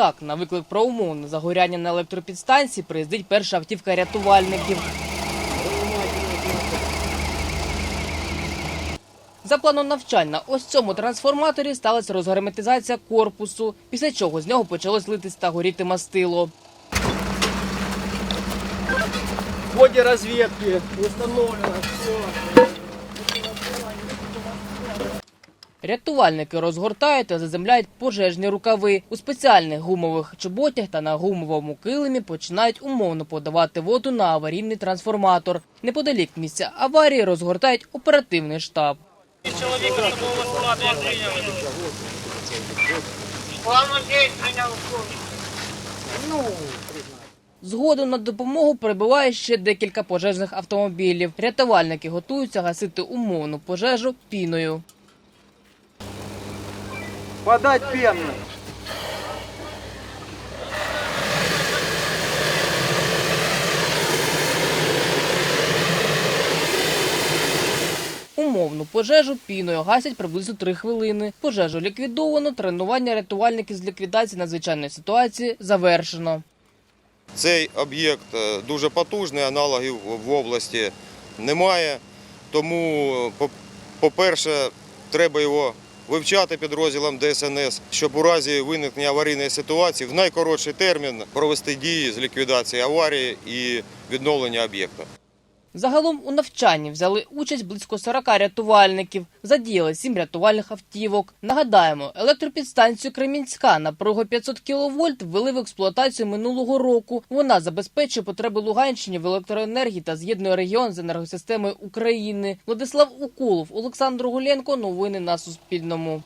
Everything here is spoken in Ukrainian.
так на виклик про умовне загоряння на електропідстанції приїздить перша автівка рятувальників. За планом навчань на ось цьому трансформаторі сталася розгерметизація корпусу, після чого з нього почалось литись та горіти мастило. В ходе разведки установлено все. Рятувальники розгортають та заземляють пожежні рукави. У спеціальних гумових чоботях та на гумовому килимі починають умовно подавати воду на аварійний трансформатор. Неподалік місця аварії розгортають оперативний штаб. Дій прийняв Згодом на допомогу прибуває ще декілька пожежних автомобілів. Рятувальники готуються гасити умовну пожежу піною. Подать пену. Умовну пожежу піною гасять приблизно три хвилини. Пожежу ліквідовано. Тренування рятувальників з ліквідації надзвичайної ситуації завершено. Цей об'єкт е, дуже потужний, аналогів в області немає. Тому, по-перше, треба його вивчати підрозділам ДСНС, щоб у разі виникнення аварійної ситуації в найкоротший термін провести дії з ліквідації аварії і відновлення об'єкта. Загалом у навчанні взяли участь близько 40 рятувальників. Задіяли 7 рятувальних автівок. Нагадаємо, електропідстанцію Кремінська напругу 500 кВт ввели в експлуатацію минулого року. Вона забезпечує потреби Луганщини в електроенергії та з'єднує регіон з енергосистемою України. Владислав Укулов, Олександр Гуленко. Новини на Суспільному.